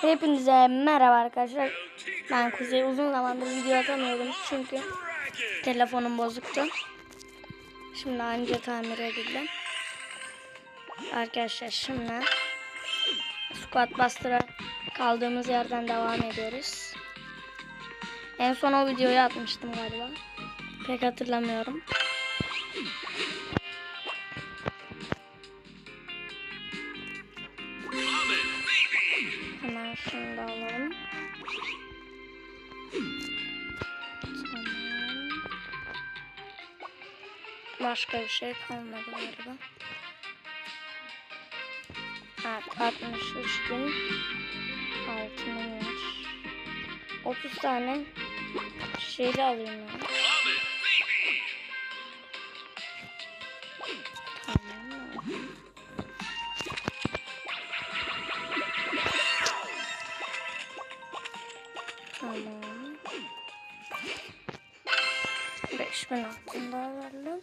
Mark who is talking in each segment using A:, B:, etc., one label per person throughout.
A: Hepinize merhaba arkadaşlar. Ben Kuzey uzun zamandır video atamıyordum çünkü telefonum bozuktu. Şimdi anca tamir edildi. Arkadaşlar şimdi Squat Buster'a kaldığımız yerden devam ediyoruz. En son o videoyu atmıştım galiba. Pek hatırlamıyorum. Şunu alalım. Tamam. Başka bir şey kalmadı galiba. Evet 63 bin altınım var. 30 tane şeyle alayım ya. 5000 altın daha verdim.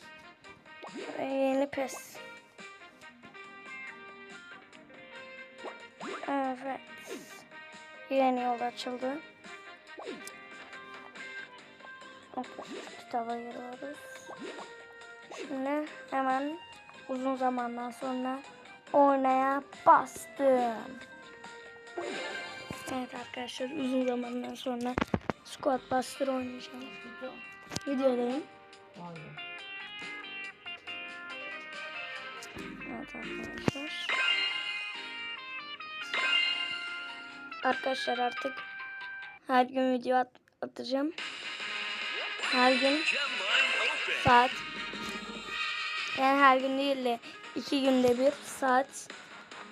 A: Ve yeni pes. Evet. Yeni yol açıldı. Kitaba giriyoruz. Şimdi hemen uzun zamandan sonra oynaya bastım. Evet arkadaşlar uzun zamandan sonra Squad Buster oynayacağım. Videodayım. Evet arkadaşlar. Arkadaşlar artık her gün video at atacağım. Her gün saat yani her gün değil de iki günde bir saat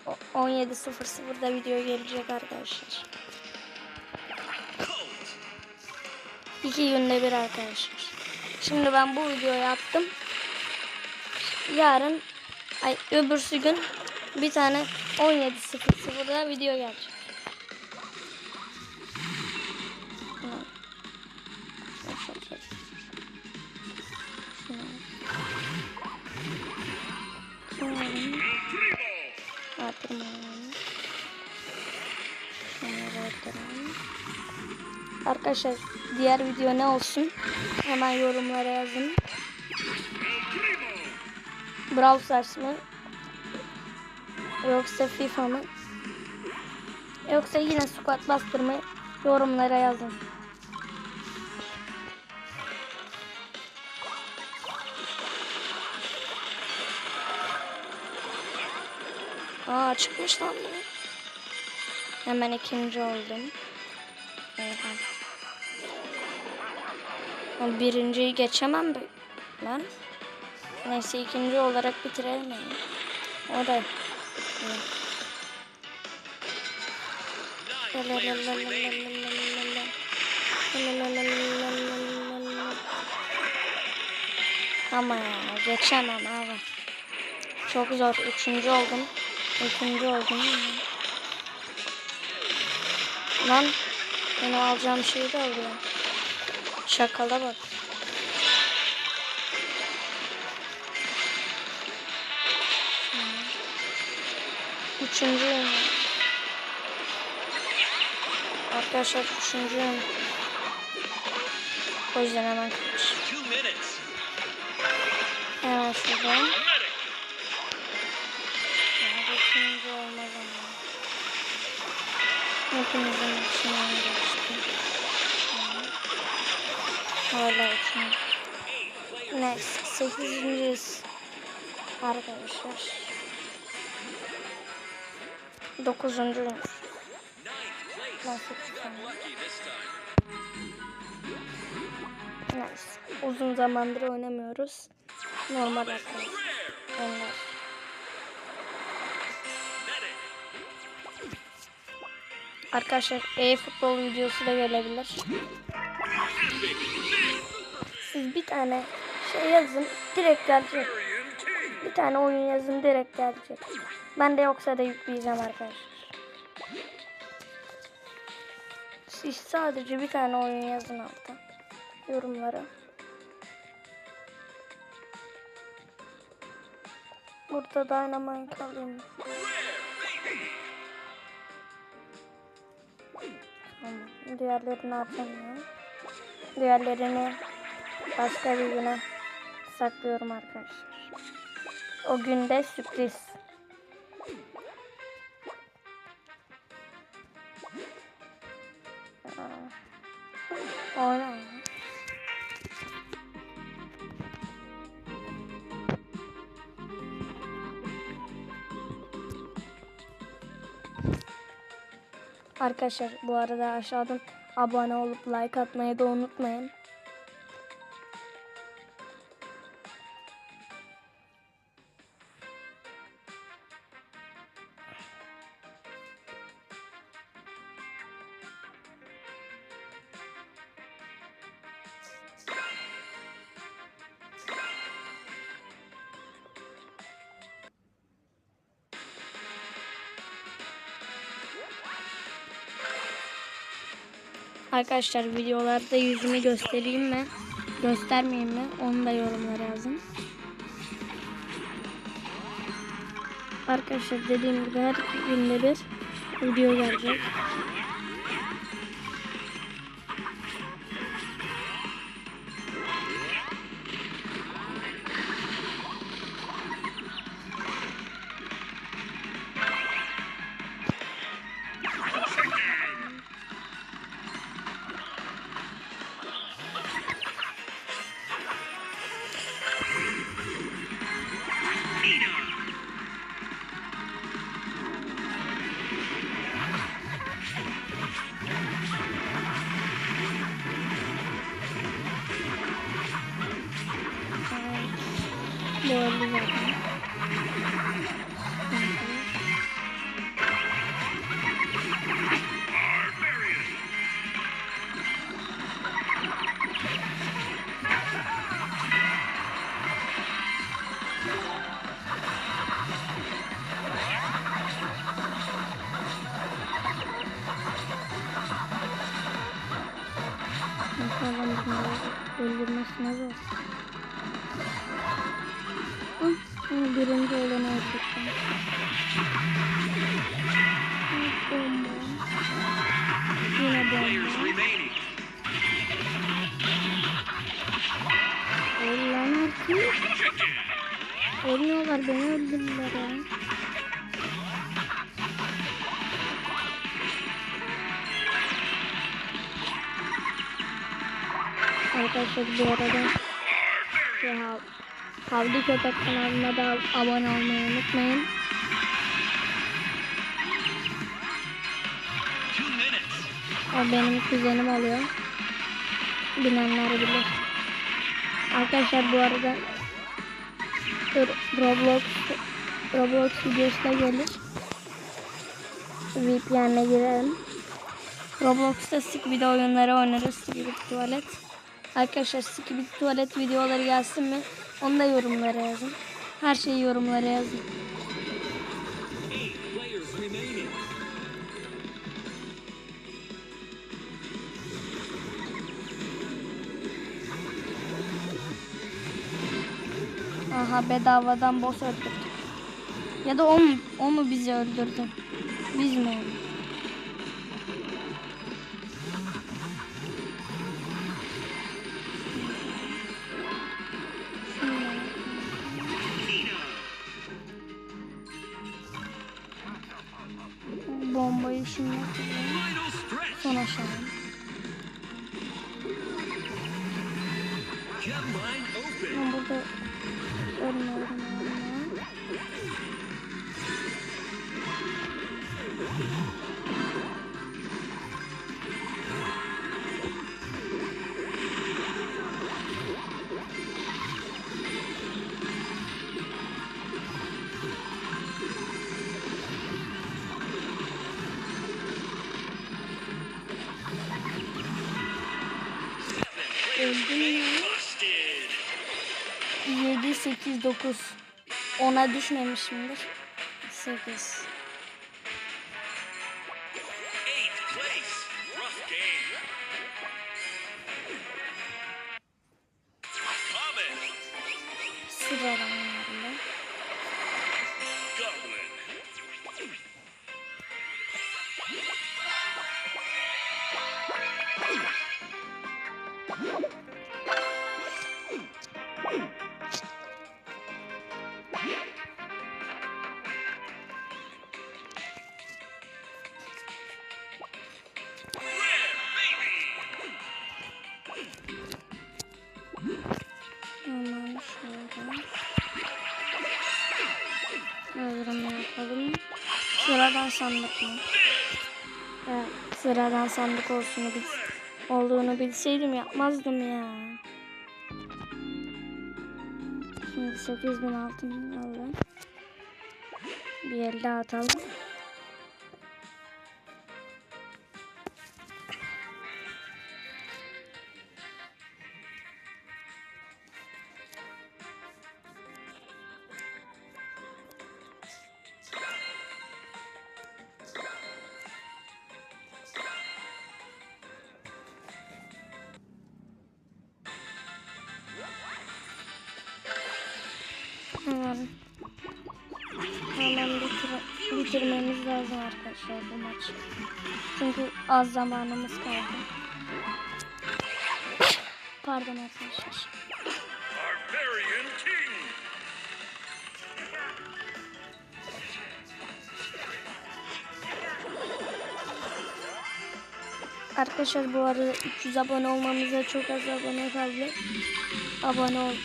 A: o- 17.00'da video gelecek arkadaşlar. İki günde bir arkadaşlar. Şimdi ben bu videoyu yaptım. Yarın ay öbürsü gün bir tane 17.00'da video gelecek. Artırmayalım. Şunları artıralım. Arkadaşlar diğer video ne olsun? Hemen yorumlara yazın. Brawl Stars mı? Yoksa FIFA mı? Yoksa yine Squad Buster mı? Yorumlara yazın. Aa çıkmış lan bu. Hemen ikinci oldum. Oha. Birinciyi geçemem be- ben. Neyse ikinci olarak bitirelim. O da. Ama geçemem abi. Çok zor. Üçüncü oldum. Üçüncü oldum. Lan benim alacağım şeyi de alıyor. Şakala bak. Üçüncüyüm. Arkadaşlar üçüncüyüm. O yüzden hemen kaç. Hemen şuradan. Hepinizin içinden geçtim. Hala üçüncü. Neyse sekizinciyiz. Arkadaşlar. Dokuzuncuyum. Ben sekiz tane.
B: This time.
A: Neyse. Uzun zamandır oynamıyoruz. Normal arkadaşlar. Arkadaşlar e-futbol videosu da gelebilir. Siz bir tane şey yazın direkt gelecek. Bir tane oyun yazın direkt gelecek. Ben de yoksa da yükleyeceğim arkadaşlar. Siz sadece bir tane oyun yazın altta. Yorumlara. Burada Dynamite alayım. Tamam. Diğerlerini atamıyorum. Diğerlerini başka bir güne saklıyorum arkadaşlar. O günde sürpriz. Oyna. Arkadaşlar bu arada aşağıdan abone olup like atmayı da unutmayın. Arkadaşlar videolarda yüzümü göstereyim mi? Göstermeyeyim mi? Onu da yorumlara yazın. Arkadaşlar dediğim gibi her günde bir video gelecek. Ölmüyorlar beni öldürdüler ya. Arkadaşlar bu arada ya Havli Köpek kanalına da abone olmayı unutmayın. O benim kuzenim oluyor. Bilenler bilir. Arkadaşlar bu arada Roblox Roblox videosu da gelir. VPN'e girelim. Roblox'ta Skibidi oyunları oynarız. Skibidi tuvalet. Arkadaşlar Skibidi tuvalet videoları gelsin mi? Onu da yorumlara yazın. Her şeyi yorumlara yazın. Aha bedavadan boss öldürdük. Ya da o mu? O mu bizi öldürdü? Biz mi onu? Bombayı şimdi. Son aşağı. Ben burada warte mal, warte mal,
B: warte
A: mal. Oh, dear. 8, 9. 10'a düşmemişimdir. 8. Sıralamalarında.
B: Goblin.
A: Sandık mı? Evet, sıradan sandık olsun bil olduğunu bilseydim yapmazdım ya. Şimdi 8000 altın alalım. Bir el daha atalım. Hemen hemen bitir bitirmemiz lazım arkadaşlar bu maçı. Çünkü az zamanımız kaldı. Pardon arkadaşlar. Arkadaşlar bu arada 300 abone olmamıza çok az abone kaldı. Abone ol.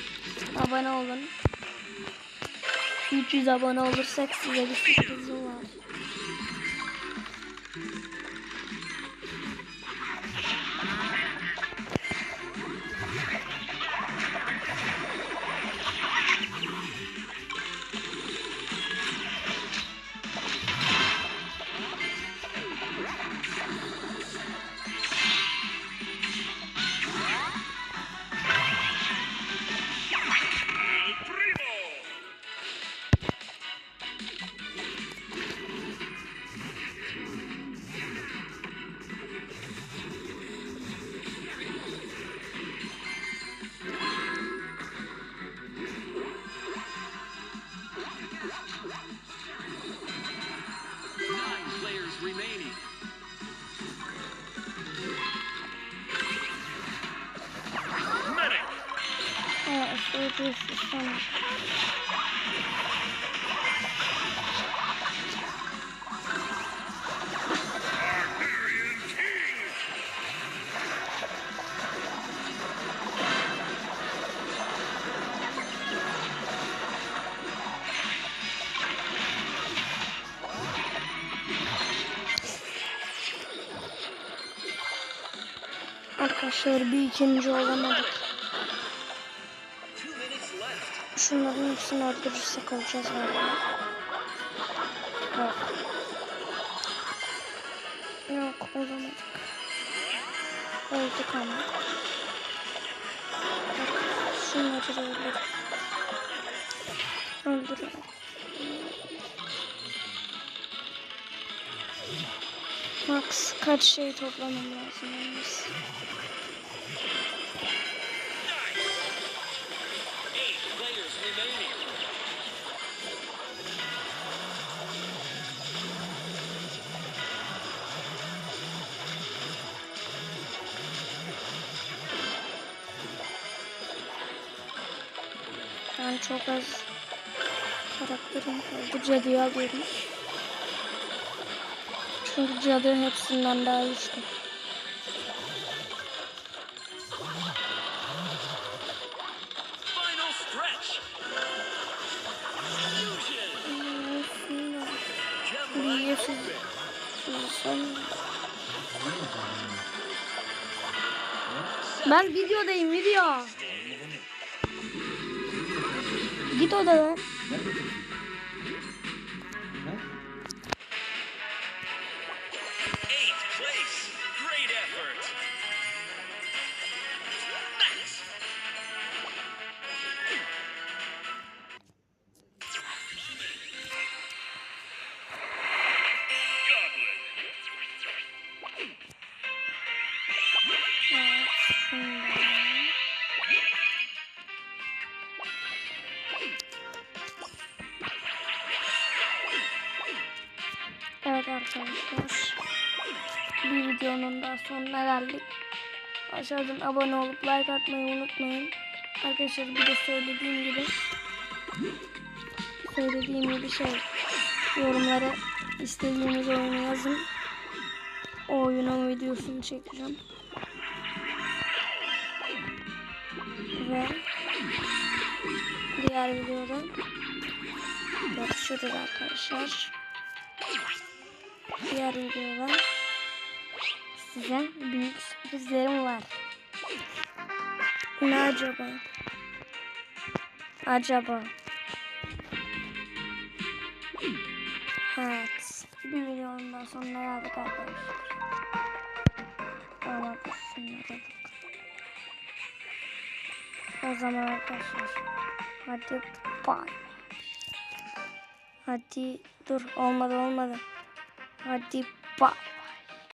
A: Abone olun. 300 abone olursak size bir sürprizim var. Ücretsiz sana. Arkadaşlar bir ikinci olamadık. Şunların hepsini öldürürsek olacağız galiba. Yok. Yok olamadık. Olduk ama. Bak, Şunları da öldür. Öldür. Max kaç şey toplamam lazım yalnız. Ben çok az karakterim kaldı. Cadıya alıyorum. Çünkü cadı hepsinden daha güçlü. Yeşil
B: open.
A: son. Ben videodayım video. Git odadan. Bir videonun daha sonuna geldik. Aşağıdan abone olup like atmayı unutmayın. Arkadaşlar bir de söylediğim gibi söylediğim gibi şey yorumlara istediğiniz oyunu yazın. O oyunun videosunu çekeceğim. Ve diğer videoda Görüşürüz arkadaşlar. Diğer videoda size büyük sürprizlerim var. Ne acaba? Acaba? Evet. Bir videonun daha sonuna geldik arkadaşlar. Şunları O zaman arkadaşlar. Hadi bay. Hadi dur olmadı olmadı. Hadi bay.